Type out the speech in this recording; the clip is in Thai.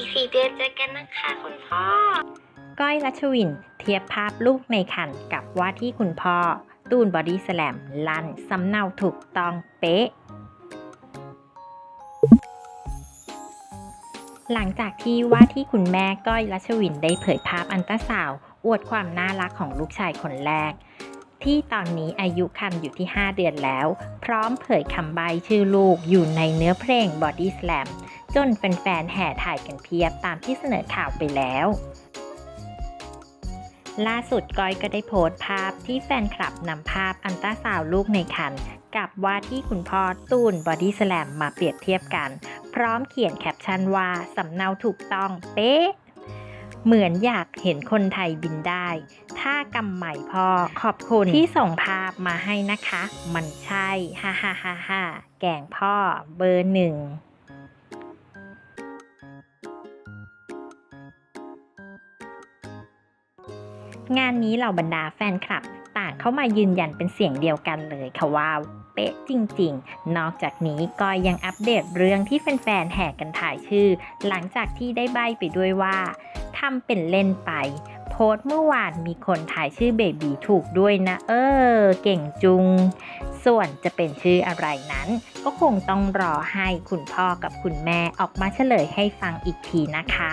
อีกสี่เดือนเจอกันนะคะคุณพ่อ ก้อยรัชวิน เทียบภาพลูกในคันกับว่าที่คุณพ่อ ตูนบอดี้สแลมลั่นสำเนาถูกต้องเป๊ะ หลังจากที่ว่าที่คุณแม่ก้อยรัชวินได้เผยภาพอันตราสาว อวดความน่ารักของลูกชายคนแรกที่ตอนนี้อายุคันอยู่ที่ 5 เดือนแล้ว พร้อมเผยคำใบชื่อลูกอยู่ในเนื้อเพลง Body Slam จนแฟนๆแห่ถ่ายกันเพียบตามที่เสนอข่าวไปแล้ว ล่าสุดก้อยก็ได้โพสต์ภาพที่แฟนคลับนำภาพอันตราสาวลูกในคันกับว่าที่คุณพ่อตูนบอดี้สแลมมาเปรียบเทียบกัน พร้อมเขียนแคปชั่นว่าสำเนาถูกต้องเป๊ะ เหมือนอยากเห็นคนไทยบินได้ ถ้ากำใหม่พ่อขอบคุณที่ส่งภาพมาให้นะคะ มันใช่ ฮ่าฮ่าฮ่าฮ่าแกงพ่อเบอร์หนึ่ง งานนี้เหล่าบรรดาแฟนคลับ ต่างเข้ามายืนยันเป็นเสียงเดียวกันเลยค่ะว่าเป๊ะจริงๆ นอกจากนี้ก็ยังอัปเดตเรื่องที่แฟนๆแห่กันถ่ายชื่อ หลังจากที่ได้ใบไปด้วยว่าทำเป็นเล่นไปโพสเมื่อวานมีคนถ่ายชื่อเบบีถูกด้วยนะ เออ เก่งจุง ส่วนจะเป็นชื่ออะไรนั้น ก็คงต้องรอให้คุณพ่อกับคุณแม่ออกมาเฉลยให้ฟังอีกทีนะคะ